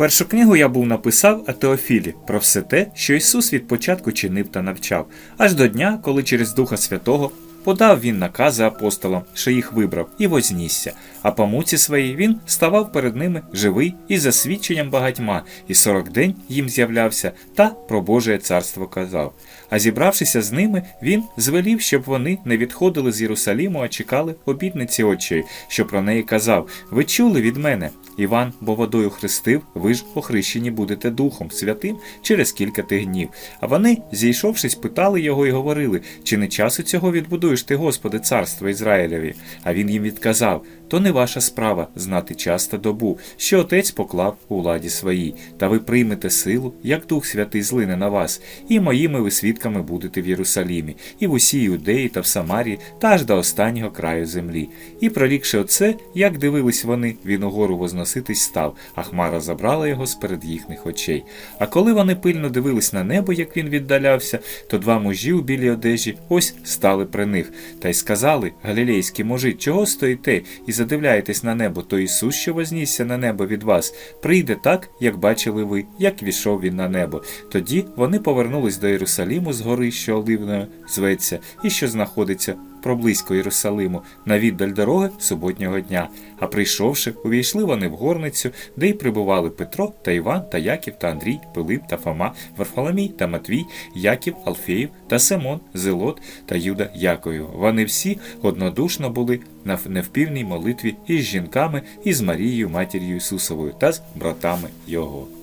Першу книгу я був написав о Теофілі про все те, що Ісус від початку чинив та навчав, аж до дня, коли через Духа Святого подав він накази апостолам, що їх вибрав, і вознісся. А по муці своїй він ставав перед ними живий і за свідченням багатьма, і сорок день їм з'являвся та про Боже царство казав. А зібравшися з ними, він звелів, щоб вони не відходили з Єрусаліму, а чекали обітниці очей, що про неї казав: Ви чули від мене. Іван, бо водою хрестив, ви ж охрещені будете Духом Святим через кілька тих днів. А вони, зійшовшись, питали його і говорили, чи не часу цього відбудуєш ти, Господи, царство Ізраїлеві? А він їм відказав: то не ваша справа знати час та добу, що отець поклав у владі своїй, та ви приймете силу, як Дух Святий злине на вас, і моїми ви свідками будете в Єрусалімі, і в усій Юдеї та в Самарії, та аж до останнього краю землі. І прорікши оце, як дивились вони, він угору возноситись став, а хмара забрала його з перед їхніх очей. А коли вони пильно дивились на небо, як він віддалявся, то два мужі у білій одежі ось стали при них, та й сказали галілейські мужі, чого стоїте і задивляєтесь на небо, то Ісус, що вознісся на небо від вас, прийде так, як бачили ви, як війшов він на небо. Тоді вони повернулись до Єрусаліму з гори, що Оливною зветься, і що знаходиться проблизько Єрусалиму, на віддаль дороги суботнього дня. А прийшовши, увійшли вони в горницю, де й прибували Петро та Іван та Яків та Андрій, Пилип та Фома, Варфоломій та Матвій, Яків, Алфеїв та Симон, Зелот та Юда Яковів. Вони всі однодушно були на невпівній молитві із жінками, і з Марією, матір'ю Ісусовою та з братами Його.